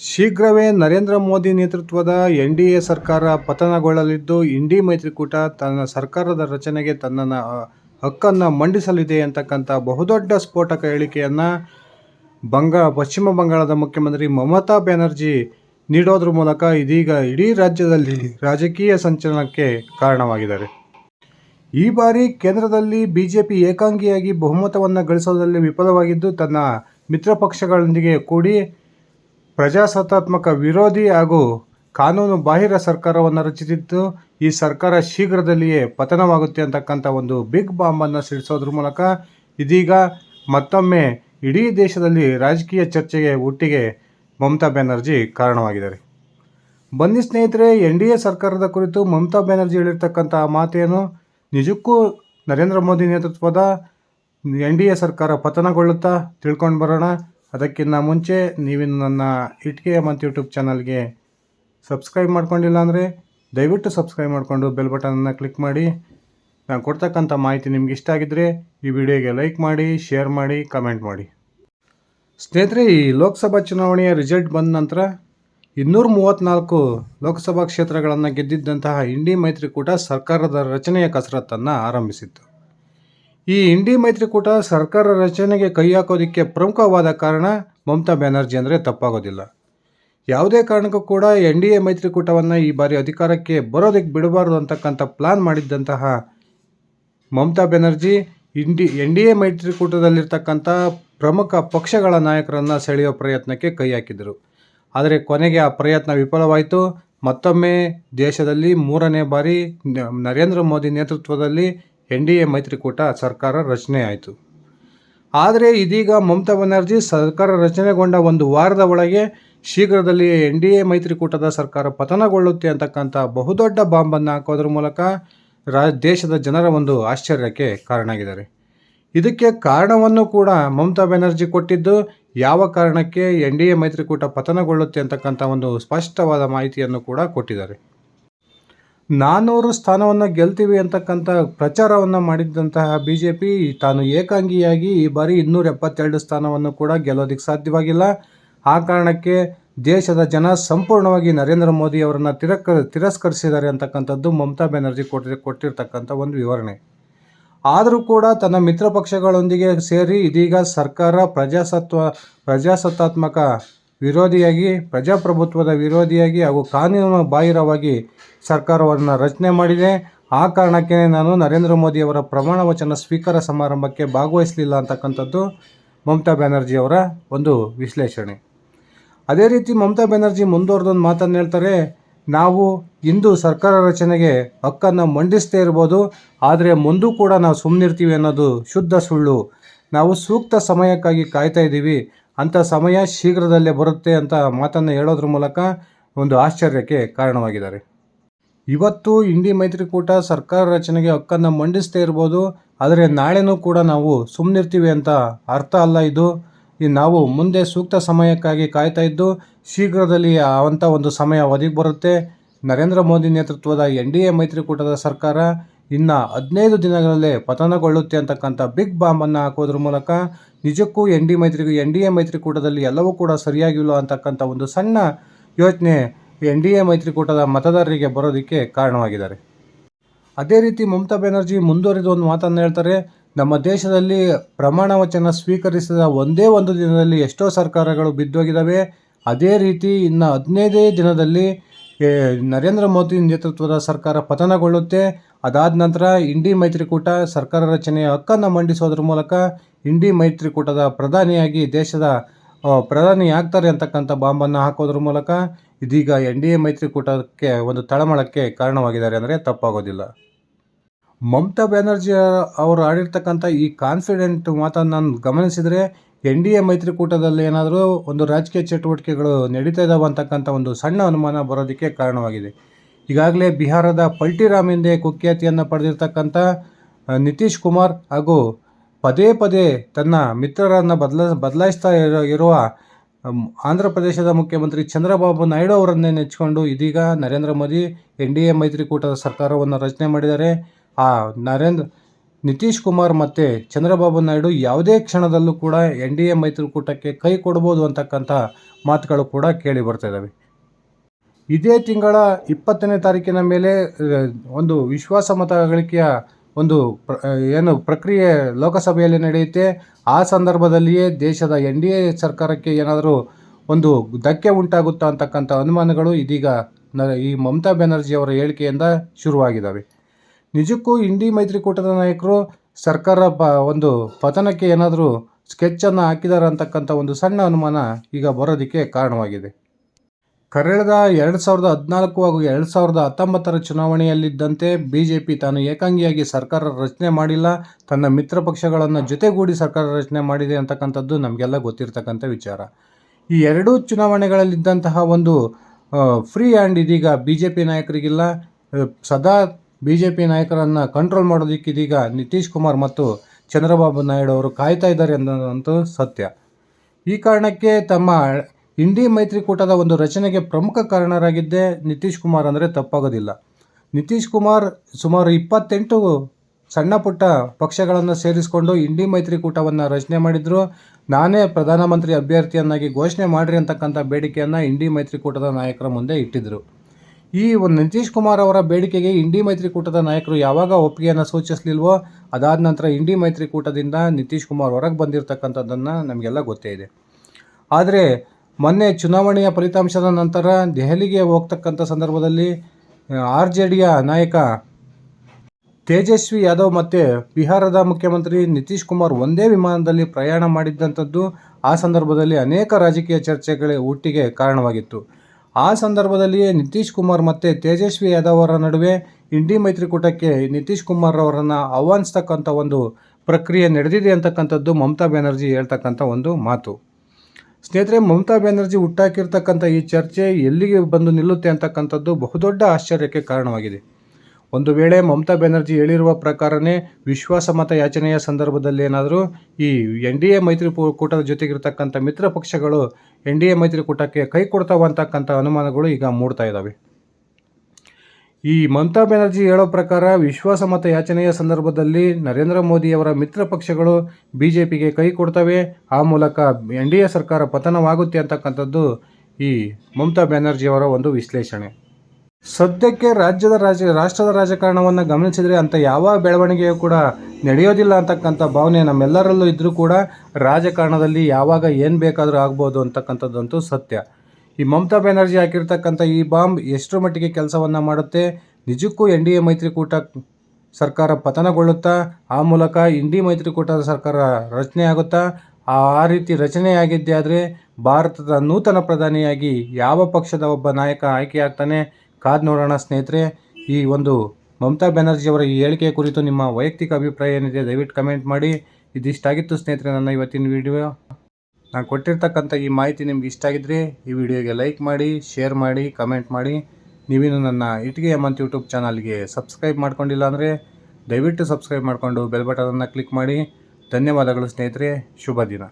ಶೀಘ್ರವೇ ನರೇಂದ್ರ ಮೋದಿ ನೇತೃತ್ವದ N D A ಸರ್ಕಾರ ಪತನಗೊಳ್ಳಲಿದ್ದು, ಇಂಡಿ ಮೈತ್ರಿಕೂಟ ತನ್ನ ಸರ್ಕಾರದ ರಚನೆಗೆ ತನ್ನ ಹಕ್ಕನ್ನು ಮಂಡಿಸಲಿದೆ ಅಂತಕ್ಕಂಥ ಬಹುದೊಡ್ಡ ಸ್ಫೋಟಕ ಹೇಳಿಕೆಯನ್ನು ಬಂಗ, ಪಶ್ಚಿಮ ಬಂಗಾಳದ ಮುಖ್ಯಮಂತ್ರಿ ಮಮತಾ ಬ್ಯಾನರ್ಜಿ ನೀಡೋದ್ರ ಮೂಲಕ ಇದೀಗ ಇಡೀ ರಾಜ್ಯದಲ್ಲಿ ರಾಜಕೀಯ ಸಂಚಲನಕ್ಕೆ ಕಾರಣವಾಗಿದ್ದಾರೆ. ಈ ಬಾರಿ ಕೇಂದ್ರದಲ್ಲಿ ಬಿಜೆಪಿ ಏಕಾಂಗಿಯಾಗಿ ಬಹುಮತವನ್ನು ಗಳಿಸೋದರಲ್ಲಿ ವಿಫಲವಾಗಿದ್ದು, ತನ್ನ ಮಿತ್ರ ಪಕ್ಷಗಳೊಂದಿಗೆ ಕೂಡಿ ಪ್ರಜಾಸತ್ತಾತ್ಮಕ ವಿರೋಧಿ ಹಾಗೂ ಕಾನೂನು ಬಾಹಿರ ಸರ್ಕಾರವನ್ನು ರಚಿಸಿದ್ದು, ಈ ಸರ್ಕಾರ ಶೀಘ್ರದಲ್ಲಿಯೇ ಪತನವಾಗುತ್ತೆ ಅಂತಕ್ಕಂಥ ಒಂದು ಬಿಗ್ ಬಾಂಬನ್ನು ಸಿಡಿಸೋದ್ರ ಮೂಲಕ ಇದೀಗ ಮತ್ತೊಮ್ಮೆ ಇಡೀ ದೇಶದಲ್ಲಿ ರಾಜಕೀಯ ಚರ್ಚೆಗೆ ಹುಟ್ಟಿಗೆ ಮಮತಾ ಬ್ಯಾನರ್ಜಿ ಕಾರಣವಾಗಿದ್ದಾರೆ. ಬನ್ನಿ ಸ್ನೇಹಿತರೆ, ಎನ್ ಡಿ ಎ ಸರ್ಕಾರದ ಕುರಿತು ಮಮತಾ ಬ್ಯಾನರ್ಜಿ ಹೇಳಿರ್ತಕ್ಕಂಥ ಮಾತೇನು? ನಿಜಕ್ಕೂ ನರೇಂದ್ರ ಮೋದಿ ನೇತೃತ್ವದ ಎನ್ ಡಿ ಎ ಸರ್ಕಾರ ಪತನಗೊಳ್ಳುತ್ತಾ? ತಿಳ್ಕೊಂಡು ಬರೋಣ. ಅದಕ್ಕಿಂತ ಮುಂಚೆ ನೀವಿನ್ನು ನನ್ನ ಇಟ್ಕೆ ಮತ್ತು ಯೂಟ್ಯೂಬ್ ಚಾನಲ್ಗೆ ಸಬ್ಸ್ಕ್ರೈಬ್ ಮಾಡ್ಕೊಂಡಿಲ್ಲ ಅಂದರೆ ದಯವಿಟ್ಟು ಸಬ್ಸ್ಕ್ರೈಬ್ ಮಾಡಿಕೊಂಡು ಬೆಲ್ ಬಟನನ್ನು ಕ್ಲಿಕ್ ಮಾಡಿ. ನಾನು ಕೊಡ್ತಕ್ಕಂಥ ಮಾಹಿತಿ ನಿಮ್ಗೆ ಇಷ್ಟ ಆಗಿದ್ದರೆ ಈ ವಿಡಿಯೋಗೆ ಲೈಕ್ ಮಾಡಿ ಶೇರ್ ಮಾಡಿ ಕಮೆಂಟ್ ಮಾಡಿ. ಸ್ನೇಹಿತರೆ, ಈ ಲೋಕಸಭಾ ಚುನಾವಣೆಯ ರಿಸಲ್ಟ್ ಬಂದ ನಂತರ ಇನ್ನೂರ ಮೂವತ್ತ್ನಾಲ್ಕು ಲೋಕಸಭಾ ಕ್ಷೇತ್ರಗಳನ್ನು ಗೆದ್ದಿದ್ದಂತಹ ಇಂಡಿ ಮೈತ್ರಿಕೂಟ ಸರ್ಕಾರದ ರಚನೆಯ ಕಸರತ್ತನ್ನು ಆರಂಭಿಸಿತ್ತು. ಈ ಇಂಡಿ ಮೈತ್ರಿಕೂಟ ಸರ್ಕಾರ ರಚನೆಗೆ ಕೈ ಹಾಕೋದಕ್ಕೆ ಪ್ರಮುಖವಾದ ಕಾರಣ ಮಮತಾ ಬ್ಯಾನರ್ಜಿ ಅಂದರೆ ತಪ್ಪಾಗೋದಿಲ್ಲ. ಯಾವುದೇ ಕಾರಣಕ್ಕೂ ಕೂಡ ಎನ್ ಡಿ ಎ ಮೈತ್ರಿಕೂಟವನ್ನು ಈ ಬಾರಿ ಅಧಿಕಾರಕ್ಕೆ ಬರೋದಕ್ಕೆ ಬಿಡಬಾರ್ದು ಅಂತಕ್ಕಂಥ plan ಮಾಡಿದ್ದಂತಹ Mamata Banerjee INDI N D A ಮೈತ್ರಿಕೂಟದಲ್ಲಿರ್ತಕ್ಕಂಥ ಪ್ರಮುಖ ಪಕ್ಷಗಳ ನಾಯಕರನ್ನು ಸೆಳೆಯೋ ಪ್ರಯತ್ನಕ್ಕೆ ಕೈ ಹಾಕಿದರು. ಆದರೆ ಕೊನೆಗೆ ಆ ಪ್ರಯತ್ನ ವಿಫಲವಾಯಿತು. ಮತ್ತೊಮ್ಮೆ ದೇಶದಲ್ಲಿ ಮೂರನೇ ಬಾರಿ ನರೇಂದ್ರ ಮೋದಿ ನೇತೃತ್ವದಲ್ಲಿ ಎನ್ ಡಿ ಎ ಮೈತ್ರಿಕೂಟ ಸರ್ಕಾರ ರಚನೆ ಆಯಿತು. ಆದರೆ ಇದೀಗ ಮಮತಾ ಬ್ಯಾನರ್ಜಿ ಸರ್ಕಾರ ರಚನೆಗೊಂಡ ಒಂದು ವಾರದ ಒಳಗೆ ಶೀಘ್ರದಲ್ಲಿಯೇ ಎನ್ ಡಿ ಎ ಮೈತ್ರಿಕೂಟದ ಸರ್ಕಾರ ಪತನಗೊಳ್ಳುತ್ತೆ ಅಂತಕ್ಕಂಥ ಬಹುದೊಡ್ಡ ಬಾಂಬನ್ನು ಹಾಕೋದ್ರ ಮೂಲಕ ರಾ, ದೇಶದ ಜನರ ಒಂದು ಆಶ್ಚರ್ಯಕ್ಕೆ ಕಾರಣಾಗಿದ್ದಾರೆ. ಇದಕ್ಕೆ ಕಾರಣವನ್ನು ಕೂಡ ಮಮತಾ ಬ್ಯಾನರ್ಜಿ ಕೊಟ್ಟಿದ್ದು ಯಾವ ಕಾರಣಕ್ಕೆ ಎನ್ ಡಿ ಎ ಮೈತ್ರಿಕೂಟ ಪತನಗೊಳ್ಳುತ್ತೆ ಅಂತಕ್ಕಂಥ ಒಂದು ಸ್ಪಷ್ಟವಾದ ಮಾಹಿತಿಯನ್ನು ಕೂಡ ಕೊಟ್ಟಿದ್ದಾರೆ. ನಾನ್ನೂರು ಸ್ಥಾನವನ್ನು ಗೆಲ್ತೀವಿ ಅಂತಕ್ಕಂಥ ಪ್ರಚಾರವನ್ನು ಮಾಡಿದ್ದಂತಹ ಬಿ ಜೆ ಪಿ ತಾನು ಏಕಾಂಗಿಯಾಗಿ ಈ ಬಾರಿ ಇನ್ನೂರ ಎಪ್ಪತ್ತೆರಡು ಸ್ಥಾನವನ್ನು ಕೂಡ ಗೆಲ್ಲೋದಕ್ಕೆ ಸಾಧ್ಯವಾಗಿಲ್ಲ. ಆ ಕಾರಣಕ್ಕೆ ದೇಶದ ಜನ ಸಂಪೂರ್ಣವಾಗಿ ನರೇಂದ್ರ ಮೋದಿ ಅವರನ್ನು ತಿರಕ, ತಿರಸ್ಕರಿಸಿದ್ದಾರೆ ಅಂತಕ್ಕಂಥದ್ದು ಮಮತಾ ಬ್ಯಾನರ್ಜಿ ಕೊಟ್ಟಿ, ಕೊಟ್ಟಿರ್ತಕ್ಕಂಥ ಒಂದು ವಿವರಣೆ. ಆದರೂ ಕೂಡ ತನ್ನ ಮಿತ್ರ ಪಕ್ಷಗಳೊಂದಿಗೆ ಸೇರಿ ಇದೀಗ ಸರ್ಕಾರ ಪ್ರಜಾಸತ್ವ, ಪ್ರಜಾಸತ್ತಾತ್ಮಕ ವಿರೋಧಿಯಾಗಿ, ಪ್ರಜಾಪ್ರಭುತ್ವದ ವಿರೋಧಿಯಾಗಿ ಹಾಗೂ ಕಾನೂನು ಬಾಹಿರವಾಗಿ ಸರ್ಕಾರವನ್ನು ರಚನೆ ಮಾಡಿದೆ. ಆ ಕಾರಣಕ್ಕೆ ನಾನು ನರೇಂದ್ರ ಮೋದಿ ಅವರ ಪ್ರಮಾಣ ವಚನ ಸ್ವೀಕಾರ ಸಮಾರಂಭಕ್ಕೆ ಭಾಗವಹಿಸಲಿಲ್ಲ ಅಂತಕ್ಕಂಥದ್ದು ಮಮತಾ ಬ್ಯಾನರ್ಜಿಯವರ ಒಂದು ವಿಶ್ಲೇಷಣೆ. ಅದೇ ರೀತಿ ಮಮತಾ ಬ್ಯಾನರ್ಜಿ ಮುಂದುವರೆದೊಂದು ಮಾತನ್ನು ಹೇಳ್ತಾರೆ, ನಾವು ಇಂದು ಸರ್ಕಾರ ರಚನೆಗೆ ಹಕ್ಕನ್ನು ಮಂಡಿಸ್ತೇ ಇರ್ಬೋದು, ಆದರೆ ಮುಂದೂ ಕೂಡ ನಾವು ಸುಮ್ಮನಿರ್ತೀವಿ ಅನ್ನೋದು ಶುದ್ಧ ಸುಳ್ಳು. ನಾವು ಸೂಕ್ತ ಸಮಯಕ್ಕಾಗಿ ಕಾಯ್ತಾ ಇದ್ದೀವಿ ಅಂಥ ಸಮಯ ಶೀಘ್ರದಲ್ಲೇ ಬರುತ್ತೆ ಅಂತ ಮಾತನ್ನು ಹೇಳೋದ್ರ ಮೂಲಕ ಒಂದು ಆಶ್ಚರ್ಯಕ್ಕೆ ಕಾರಣವಾಗಿದ್ದಾರೆ. ಇವತ್ತು ಇಂಡಿ ಮೈತ್ರಿಕೂಟ ಸರ್ಕಾರ ರಚನೆಗೆ ಹಕ್ಕನ್ನು ಮಂಡಿಸ್ತೇ ಇರ್ಬೋದು, ಆದರೆ ನಾಳೆನೂ ಕೂಡ ನಾವು ಸುಮ್ಮನಿರ್ತೀವಿ ಅಂತ ಅರ್ಥ ಅಲ್ಲ ಇದು. ನಾವು ಮುಂದೆ ಸೂಕ್ತ ಸಮಯಕ್ಕಾಗಿ ಕಾಯ್ತಾ ಇದ್ದು ಶೀಘ್ರದಲ್ಲಿ ಅಂಥ ಒಂದು ಸಮಯ ಒದಗಿ ಬರುತ್ತೆ. ನರೇಂದ್ರ ಮೋದಿ ನೇತೃತ್ವದ ಎನ್ ಡಿ ಎ ಮೈತ್ರಿಕೂಟದ ಸರ್ಕಾರ ಇನ್ನು ಹದಿನೈದು ದಿನಗಳಲ್ಲೇ ಪತನಗೊಳ್ಳುತ್ತೆ ಅಂತಕ್ಕಂಥ ಬಿಗ್ ಬಾಂಬನ್ನು ಹಾಕೋದ್ರ ಮೂಲಕ ನಿಜಕ್ಕೂ ಎನ್ ಡಿ ಮೈತ್ರಿ ಎನ್ ಡಿ ಎ ಮೈತ್ರಿಕೂಟದಲ್ಲಿ ಎಲ್ಲವೂ ಕೂಡ ಸರಿಯಾಗಿಲ್ಲ ಅಂತಕ್ಕಂಥ ಒಂದು ಸಣ್ಣ ಯೋಚನೆ ಎನ್ ಡಿ ಎ ಮೈತ್ರಿಕೂಟದ ಮತದಾರರಿಗೆ ಬರೋದಕ್ಕೆ ಕಾರಣವಾಗಿದ್ದಾರೆ. ಅದೇ ರೀತಿ ಮಮತಾ ಬ್ಯಾನರ್ಜಿ ಮುಂದುವರಿದ ಒಂದು ಮಾತನ್ನು ಹೇಳ್ತಾರೆ, ನಮ್ಮ ದೇಶದಲ್ಲಿ ಪ್ರಮಾಣ ವಚನ ಸ್ವೀಕರಿಸಿದ ಒಂದೇ ಒಂದು ದಿನದಲ್ಲಿ ಎಷ್ಟೋ ಸರ್ಕಾರಗಳು ಬಿದ್ದೋಗಿದ್ದಾವೆ. ಅದೇ ರೀತಿ ಇನ್ನು ಹದಿನೈದೇ ದಿನದಲ್ಲಿ ನರೇಂದ್ರ ಮೋದಿ ನೇತೃತ್ವದ ಸರ್ಕಾರ ಪತನಗೊಳ್ಳುತ್ತೆ. ಅದಾದ ನಂತರ ಇಂಡಿ ಮೈತ್ರಿಕೂಟ ಸರ್ಕಾರ ರಚನೆಯ ಹಕ್ಕನ್ನು ಮಂಡಿಸೋದ್ರ ಮೂಲಕ ಇಂಡಿ ಮೈತ್ರಿಕೂಟದ ಪ್ರಧಾನಿಯಾಗಿ ದೇಶದ ಪ್ರಧಾನಿ ಆಗ್ತಾರೆ ಅಂತಕ್ಕಂಥ ಬಾಂಬನ್ನು ಹಾಕೋದ್ರ ಮೂಲಕ ಇದೀಗ ಎನ್ ಡಿ ಎ ಮೈತ್ರಿಕೂಟಕ್ಕೆ ಒಂದು ತಳಮಳಕ್ಕೆ ಕಾರಣವಾಗಿದ್ದಾರೆ ಅಂದರೆ ತಪ್ಪಾಗೋದಿಲ್ಲ. ಮಮತಾ ಬ್ಯಾನರ್ಜಿ ಅವರು ಆಡಿರ್ತಕ್ಕಂಥ ಈ ಕಾನ್ಫಿಡೆಂಟ್ ಮಾತನ್ನು ನಾನು ಗಮನಿಸಿದರೆ ಎನ್ ಡಿ ಎ ಮೈತ್ರಿಕೂಟದಲ್ಲಿ ಏನಾದರೂ ಒಂದು ರಾಜಕೀಯ ಚಟುವಟಿಕೆಗಳು ನಡೀತಾ ಇದ್ದಾವೆ ಅಂತಕ್ಕಂಥ ಒಂದು ಸಣ್ಣ ಅನುಮಾನ ಬರೋದಕ್ಕೆ ಕಾರಣವಾಗಿದೆ. ಈಗಾಗಲೇ ಬಿಹಾರದ ಪಲ್ಟಿರಾಮ್ ಎಂದೇ ಕುಖ್ಯಾತಿಯನ್ನು ಪಡೆದಿರ್ತಕ್ಕಂಥ ನಿತೀಶ್ ಕುಮಾರ್ ಹಾಗೂ ಪದೇ ಪದೇ ತನ್ನ ಮಿತ್ರರನ್ನು ಬದಲ, ಬದಲಾಯಿಸ್ತಾ ಇರೋ, ಇರುವ ಆಂಧ್ರ ಪ್ರದೇಶದ ಮುಖ್ಯಮಂತ್ರಿ ಚಂದ್ರಬಾಬು ನಾಯ್ಡು ಅವರನ್ನೇ ನೆಚ್ಚಿಕೊಂಡು ಇದೀಗ Narendra Modi N D A ಮೈತ್ರಿಕೂಟದ ಸರ್ಕಾರವನ್ನು ರಚನೆ ಮಾಡಿದ್ದಾರೆ. ಆ ನರೇಂದ್ರ ನಿತೀಶ್ ಕುಮಾರ್ ಮತ್ತು ಚಂದ್ರಬಾಬು ನಾಯ್ಡು ಯಾವುದೇ ಕ್ಷಣದಲ್ಲೂ ಕೂಡ ಎನ್ ಡಿ ಎ ಮೈತ್ರಿಕೂಟಕ್ಕೆ ಕೈ ಕೊಡ್ಬೋದು ಅಂತಕ್ಕಂಥ ಮಾತುಗಳು ಕೂಡ ಕೇಳಿ ಬರ್ತಾಯಿದ್ದಾವೆ ಇದೇ ತಿಂಗಳ ಇಪ್ಪತ್ತನೇ ತಾರೀಕಿನ ಮೇಲೆ ಒಂದು ವಿಶ್ವಾಸ ಮತ ಗಳಿಕೆಯ ಒಂದು ಏನು ಪ್ರಕ್ರಿಯೆ ಲೋಕಸಭೆಯಲ್ಲಿ ನಡೆಯುತ್ತೆ. ಆ ಸಂದರ್ಭದಲ್ಲಿಯೇ ದೇಶದ ಎನ್ ಡಿ ಎ ಸರ್ಕಾರಕ್ಕೆ ಏನಾದರೂ ಒಂದು ಧಕ್ಕೆ ಉಂಟಾಗುತ್ತಾ ಅಂತಕ್ಕಂಥ ಅನುಮಾನಗಳು ಇದೀಗ ಈ ಮಮತಾ ಬ್ಯಾನರ್ಜಿಯವರ ಹೇಳಿಕೆಯಿಂದ ಶುರುವಾಗಿದ್ದಾವೆ ನಿಜಕ್ಕೂ ಇಂಡಿ ಮೈತ್ರಿಕೂಟದ ನಾಯಕರು ಸರ್ಕಾರ ಪ, ಒಂದು ಪತನಕ್ಕೆ ಏನಾದರೂ ಸ್ಕೆಚ್ಚನ್ನು ಹಾಕಿದ್ದಾರೆ ಅಂತಕ್ಕಂಥ ಒಂದು ಸಣ್ಣ ಅನುಮಾನ ಈಗ ಬರೋದಕ್ಕೆ ಕಾರಣವಾಗಿದೆ. ಕಳೆದ ಎರಡು ಸಾವಿರದ ಹದಿನಾಲ್ಕು ಹಾಗೂ ಎರಡು ಸಾವಿರದ ಹತ್ತೊಂಬತ್ತರ ಚುನಾವಣೆಯಲ್ಲಿದ್ದಂತೆ ಬಿ ಜೆ ಪಿ ತಾನು ಏಕಾಂಗಿಯಾಗಿ ಸರ್ಕಾರ ರಚನೆ ಮಾಡಿಲ್ಲ, ತನ್ನ ಮಿತ್ರ ಪಕ್ಷಗಳನ್ನು ಜೊತೆಗೂಡಿ ಸರ್ಕಾರ ರಚನೆ ಮಾಡಿದೆ ಅಂತಕ್ಕಂಥದ್ದು ನಮಗೆಲ್ಲ ಗೊತ್ತಿರತಕ್ಕಂಥ ವಿಚಾರ. ಈ ಎರಡೂ ಚುನಾವಣೆಗಳಲ್ಲಿದ್ದಂತಹ ಒಂದು ಫ್ರೀ ಹ್ಯಾಂಡ್ ಇದೀಗ ಬಿ ಜೆ ಪಿ ನಾಯಕರಿಗಿಲ್ಲ ಸದಾ ಬಿ ಜೆ ಪಿ ನಾಯಕರನ್ನು ಕಂಟ್ರೋಲ್ ಮಾಡೋದಕ್ಕೆ ಇದೀಗ ನಿತೀಶ್ ಕುಮಾರ್ ಮತ್ತು ಚಂದ್ರಬಾಬು ನಾಯ್ಡು ಅವರು ಕಾಯ್ತಾ ಇದ್ದಾರೆ ಅನ್ನೋದಂತೂ ಸತ್ಯ. ಈ ಕಾರಣಕ್ಕೆ ತಮ್ಮ ಇಂಡಿ ಮೈತ್ರಿಕೂಟದ ಒಂದು ರಚನೆಗೆ ಪ್ರಮುಖ ಕಾರಣರಾಗಿದ್ದೇ ನಿತೀಶ್ ಕುಮಾರ್ ಅಂದರೆ ತಪ್ಪಾಗೋದಿಲ್ಲ. ನಿತೀಶ್ ಕುಮಾರ್ ಸುಮಾರು ಇಪ್ಪತ್ತೆಂಟು ಸಣ್ಣ ಪುಟ್ಟ ಪಕ್ಷಗಳನ್ನು ಸೇರಿಸಿಕೊಂಡು ಇಂಡಿ ಮೈತ್ರಿಕೂಟವನ್ನು ರಚನೆ ಮಾಡಿದ್ರು. ನಾನೇ ಪ್ರಧಾನಮಂತ್ರಿ ಅಭ್ಯರ್ಥಿಯನ್ನಾಗಿ ಘೋಷಣೆ ಮಾಡಿರಿ ಅಂತಕ್ಕಂಥ ಬೇಡಿಕೆಯನ್ನು ಇಂಡಿ ಮೈತ್ರಿಕೂಟದ ನಾಯಕರ ಮುಂದೆ ಇಟ್ಟಿದ್ದರು ಈ ಒಂದು ನಿತೀಶ್ ಕುಮಾರ್ ಅವರ ಬೇಡಿಕೆಗೆ ಇಂಡಿ ಮೈತ್ರಿಕೂಟದ ನಾಯಕರು ಯಾವಾಗ ಒಪ್ಪಿಗೆಯನ್ನು ಸೂಚಿಸಲಿಲ್ವೋ ಅದಾದ ನಂತರ ಇಂಡಿ ಮೈತ್ರಿಕೂಟದಿಂದ ನಿತೀಶ್ ಕುಮಾರ್ ಹೊರಗೆ ಬಂದಿರತಕ್ಕಂಥದ್ದನ್ನು ನಮಗೆಲ್ಲ ಗೊತ್ತೇ ಇದೆ. ಆದರೆ ಮೊನ್ನೆ ಚುನಾವಣೆಯ ಫಲಿತಾಂಶದ ನಂತರ ದೆಹಲಿಗೆ ಹೋಗ್ತಕ್ಕಂಥ ಸಂದರ್ಭದಲ್ಲಿ ಆರ್ ಜೆ ಡಿಯ ನಾಯಕ ತೇಜಸ್ವಿ ಯಾದವ್ ಮತ್ತು ಬಿಹಾರದ ಮುಖ್ಯಮಂತ್ರಿ ನಿತೀಶ್ ಕುಮಾರ್ ಒಂದೇ ವಿಮಾನದಲ್ಲಿ ಪ್ರಯಾಣ ಮಾಡಿದ್ದಂಥದ್ದು ಆ ಸಂದರ್ಭದಲ್ಲಿ ಅನೇಕ ರಾಜಕೀಯ ಚರ್ಚೆಗಳ ಒಟ್ಟಿಗೆ ಕಾರಣವಾಗಿತ್ತು. ಆ ಸಂದರ್ಭದಲ್ಲಿಯೇ ನಿತೀಶ್ ಕುಮಾರ್ ಮತ್ತು ತೇಜಸ್ವಿ ಯಾದವ್ ಅವರ ನಡುವೆ ಇಂಡಿ ಮೈತ್ರಿಕೂಟಕ್ಕೆ ನಿತೀಶ್ ಕುಮಾರ್ ಅವರನ್ನು ಆಹ್ವಾನಿಸ್ತಕ್ಕಂಥ ಒಂದು ಪ್ರಕ್ರಿಯೆ ನಡೆದಿದೆ ಅಂತಕ್ಕಂಥದ್ದು ಮಮತಾ ಬ್ಯಾನರ್ಜಿ ಹೇಳ್ತಕ್ಕಂಥ ಒಂದು ಮಾತು. ಸ್ನೇಹಿತರೆ, ಮಮತಾ ಬ್ಯಾನರ್ಜಿ ಹುಟ್ಟಾಕಿರ್ತಕ್ಕಂಥ ಈ ಚರ್ಚೆ ಎಲ್ಲಿಗೆ ಬಂದು ನಿಲ್ಲುತ್ತೆ ಅಂತಕ್ಕಂಥದ್ದು ಬಹುದೊಡ್ಡ ಆಶ್ಚರ್ಯಕ್ಕೆ ಕಾರಣವಾಗಿದೆ. ಒಂದು ವೇಳೆ ಮಮತಾ ಬ್ಯಾನರ್ಜಿ ಹೇಳಿರುವ ಪ್ರಕಾರನೇ ವಿಶ್ವಾಸಮತ ಯಾಚನೆಯ ಸಂದರ್ಭದಲ್ಲಿ ಏನಾದರೂ ಈ ಎನ್ ಡಿ ಎ ಮೈತ್ರಿಕೂಟದ ಜೊತೆಗಿರ್ತಕ್ಕಂಥ ಮಿತ್ರ ಪಕ್ಷಗಳು ಎನ್ ಡಿ ಎ ಮೈತ್ರಿಕೂಟಕ್ಕೆ ಕೈ ಕೊಡ್ತಾವ ಅಂತಕ್ಕಂಥ ಅನುಮಾನಗಳು ಈಗ ಮೂಡ್ತಾ ಇದ್ದಾವೆ ಈ ಮಮತಾ ಬ್ಯಾನರ್ಜಿ ಹೇಳೋ ಪ್ರಕಾರ ವಿಶ್ವಾಸಮತ ಯಾಚನೆಯ ಸಂದರ್ಭದಲ್ಲಿ ನರೇಂದ್ರ ಮೋದಿಯವರ ಮಿತ್ರ ಪಕ್ಷಗಳು ಬಿ ಜೆ ಪಿಗೆ ಕೈ ಕೊಡ್ತವೆ. ಆ ಮೂಲಕ ಎನ್ ಡಿ ಎ ಸರ್ಕಾರ ಪತನವಾಗುತ್ತೆ ಅಂತಕ್ಕಂಥದ್ದು ಈ ಮಮತಾ ಬ್ಯಾನರ್ಜಿಯವರ ಒಂದು ವಿಶ್ಲೇಷಣೆ. ಸದ್ಯಕ್ಕೆ ರಾಜ್ಯದ ರಾಜ, ರಾಷ್ಟ್ರದ ರಾಜಕಾರಣವನ್ನು ಗಮನಿಸಿದರೆ ಅಂತ ಯಾವ ಬೆಳವಣಿಗೆಯೂ ಕೂಡ ನಡೆಯೋದಿಲ್ಲ ಅಂತಕ್ಕಂಥ ಭಾವನೆ ನಮ್ಮೆಲ್ಲರಲ್ಲೂ ಇದ್ದರೂ ಕೂಡ ರಾಜಕಾರಣದಲ್ಲಿ ಯಾವಾಗ ಏನು ಬೇಕಾದರೂ ಆಗ್ಬೋದು ಅಂತಕ್ಕಂಥದ್ದಂತೂ ಸತ್ಯ. ಈ ಮಮತಾ ಬ್ಯಾನರ್ಜಿ ಹಾಕಿರ್ತಕ್ಕಂಥ ಈ ಬಾಂಬ್ ಎಷ್ಟರ ಮಟ್ಟಿಗೆ ಕೆಲಸವನ್ನು ಮಾಡುತ್ತೆ? ನಿಜಕ್ಕೂ ಎನ್ ಡಿ ಎ ಮೈತ್ರಿಕೂಟ ಸರ್ಕಾರ ಪತನಗೊಳ್ಳುತ್ತಾ? ಆ ಮೂಲಕ ಇಂಡಿ ಮೈತ್ರಿಕೂಟದ ಸರ್ಕಾರ ರಚನೆ ಆಗುತ್ತಾ? ಆ ರೀತಿ ರಚನೆ ಆಗಿದ್ದೇ ಆದರೆ ಭಾರತದ ನೂತನ ಪ್ರಧಾನಿಯಾಗಿ ಯಾವ ಪಕ್ಷದ ಒಬ್ಬ ನಾಯಕ ಆಯ್ಕೆಯಾಗ್ತಾನೆ? ಕಾದು ನೋಡೋಣ ಸ್ನೇಹಿತರೆ, ಈ ಒಂದು ಮಮತಾ ಬ್ಯಾನರ್ಜಿಯವರ ಈ ಹೇಳಿಕೆ ಕುರಿತು ನಿಮ್ಮ ವೈಯಕ್ತಿಕ ಅಭಿಪ್ರಾಯ ಏನಿದೆ ದಯವಿಟ್ಟು ಕಮೆಂಟ್ ಮಾಡಿ. ಇದಿಷ್ಟಾಗಿತ್ತು ಸ್ನೇಹಿತರೆ ನನ್ನ ಇವತ್ತಿನ ವಿಡಿಯೋ. ನಾನು ಕೊಟ್ಟಿರ್ತಕ್ಕಂಥ ಈ ಮಾಹಿತಿ ನಿಮ್ಗೆ ಇಷ್ಟ ಆಗಿದ್ರೆ ಈ ವಿಡಿಯೋಗೆ ಲೈಕ್ ಮಾಡಿ, ಶೇರ್ ಮಾಡಿ, ಕಮೆಂಟ್ ಮಾಡಿ. ನೀವಿನ್ನು ನನ್ನ ಇಟಿಗೆ ಹೇಮಂತ್ ಯೂಟ್ಯೂಬ್ ಚಾನಲ್ಗೆ ಸಬ್ಸ್ಕ್ರೈಬ್ ಮಾಡ್ಕೊಂಡಿಲ್ಲ ಅಂದರೆ ದಯವಿಟ್ಟು ಸಬ್ಸ್ಕ್ರೈಬ್ ಮಾಡಿಕೊಂಡು ಬೆಲ್ ಬಟನನ್ನು ಕ್ಲಿಕ್ ಮಾಡಿ. ಧನ್ಯವಾದಗಳು ಸ್ನೇಹಿತರೆ, ಶುಭ ದಿನ.